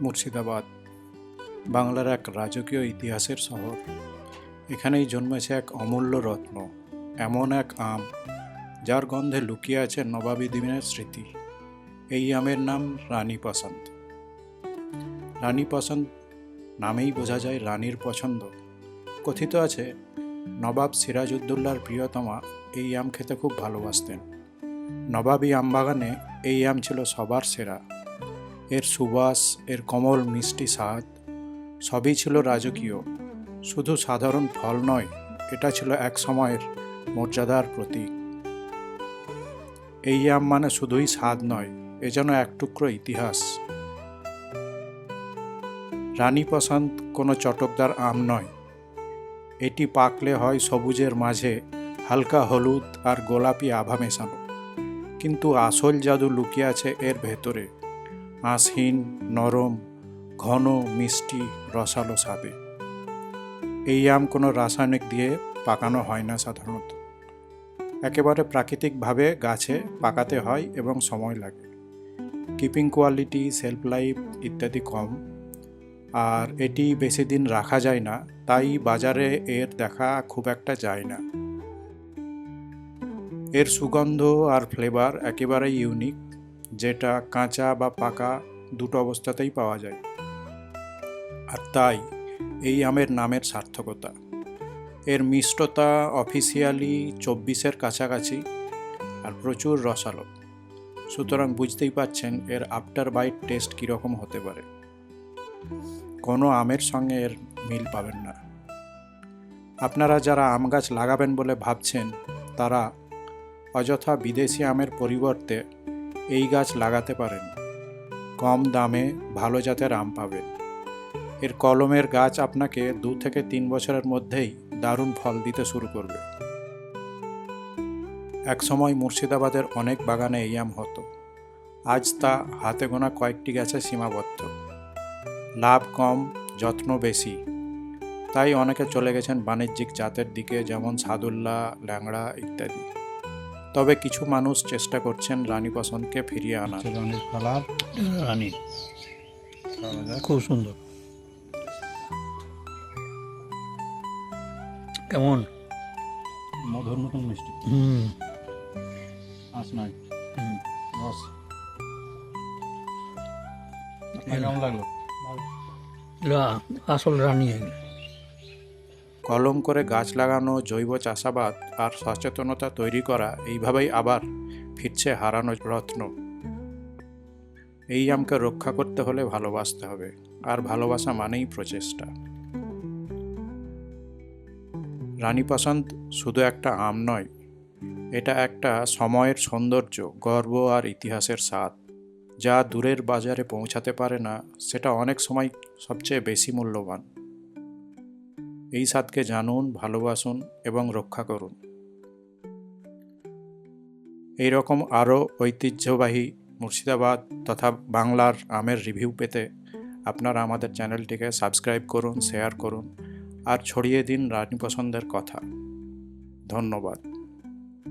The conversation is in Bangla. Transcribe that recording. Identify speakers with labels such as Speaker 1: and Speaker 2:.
Speaker 1: মুর্শিদাবাদ, বাংলার এক রাজকীয় ইতিহাসের শহর। এখানেই জন্মেছে এক অমূল্য রত্ন, এমন এক আম, যার গন্ধে লুকিয়ে আছে নবাবী দিনের স্মৃতি। এই আমের নাম রানী পসন্ত রানী পসন্ত নামেই বোঝা যায় রানীর পছন্দ। কথিত আছে, নবাব সিরাজউদ্দৌলার প্রিয়তমা এই আম খেতে খুব ভালোবাসতেন। নবাবী আমবাগানে এই আম ছিল সবার সেরা। এর সুবাস, এর কমল মিষ্টি স্বাদ, সবই ছিল রাজকীয়। শুধু সাধারণ ফল নয়, এটা ছিল এক সময়ের মর্যাদার প্রতীক। এই আম মানে শুধুই স্বাদ নয়, এ যেন এক টুকরো ইতিহাস। রানী পসন্ত কোনো চটকদার আম নয়। এটি পাকলে হয় সবুজের মাঝে হালকা হলুদ আর গোলাপি আভা মেশানো। কিন্তু আসল জাদু লুকিয়ে আছে এর ভেতরে। আঁশহীন, নরম, ঘন, মিষ্টি, রসালো স্বাদে। এই আম কোনো রাসায়নিক দিয়ে পাকানো হয় না সাধারণত। একেবারে প্রাকৃতিকভাবে গাছে পাকাতে হয় এবং সময় লাগে। কিপিং কোয়ালিটি, সেলফ লাইফ ইত্যাদি কম। আর এটি বেশি দিন রাখা যায় না, তাই বাজারে এর দেখা খুব একটা যায় না। এর সুগন্ধ আর ফ্লেভার একেবারেই ইউনিক। যেটা কাঁচা বা পাকা দুটো অবস্থাতেই পাওয়া যায়। আর তাই, এই আমের নামের সার্থকতা। এর মিষ্টতা অফিসিয়ালি চব্বিশের কাছাকাছি আর প্রচুর রসালো। সুতরাং বুঝতেই পাচ্ছেন এর আফটার বাইট টেস্ট কীরকম হতে পারে। কোনো আমের সঙ্গে এর মিল পাবেন না। আপনারা যারা আম গাছ লাগাবেন বলে ভাবছেন, তারা অযথা বিদেশি আমের পরিবর্তে এই গাছ লাগাতে পারেন। কম দামে ভালো জাতের আম পাবেন। এর কলমের গাছ আপনাকে দু থেকে তিন বছরের মধ্যেই দারুণ ফল দিতে শুরু করবে। একসময় মুর্শিদাবাদের অনেক বাগানে এই আম হতো। আজ তা হাতে গোনা কয়েকটি গাছে সীমাবদ্ধ। লাভ কম, যত্ন বেশি। তাই অনেকে চলে গেছেন বাণিজ্যিক জাতের দিকে, যেমন সাদুল্লা ল্যাংড়া ইত্যাদি। তবে কিছু মানুষ চেষ্টা করছেন রানী পসন্দকে ফিরিয়ে আনা
Speaker 2: রানীর কালার রানী। খুব সুন্দর। কেমন?
Speaker 3: মধুর মতন মিষ্টি।
Speaker 2: হুম।
Speaker 3: আঁশ নাই।
Speaker 2: হুম।
Speaker 3: রস কেমন লাগল?
Speaker 2: আসল রানী এগুলো
Speaker 1: কলম করে গাছ লাগানো, জৈব চাষাবাদ আর সচেতনতা তৈরি করা, এইভাবেই আবার ফিরছে হারানো রত্ন। এই আমকে রক্ষা করতে হলে ভালোবাসতে হবে, আর ভালোবাসা মানেই প্রচেষ্টা। রানী পসন্ত শুধু একটা আম নয়, এটা একটা সময়ের সৌন্দর্য, গর্ব আর ইতিহাসের স্বাদ। যা দূরের বাজারে পৌঁছাতে পারে না, সেটা অনেক সময় সবচেয়ে বেশি মূল্যবান। এই সাতকে জানুন, ভালোবাসুন এবং রক্ষা করুন। এই রকম আরও ঐতিহ্যবাহী মুর্শিদাবাদ তথা বাংলার আমের রিভিউ পেতে আপনারা আমাদের চ্যানেলটিকে সাবস্ক্রাইব করুন, শেয়ার করুন আর ছড়িয়ে দিন রানী পছন্দের কথা। ধন্যবাদ।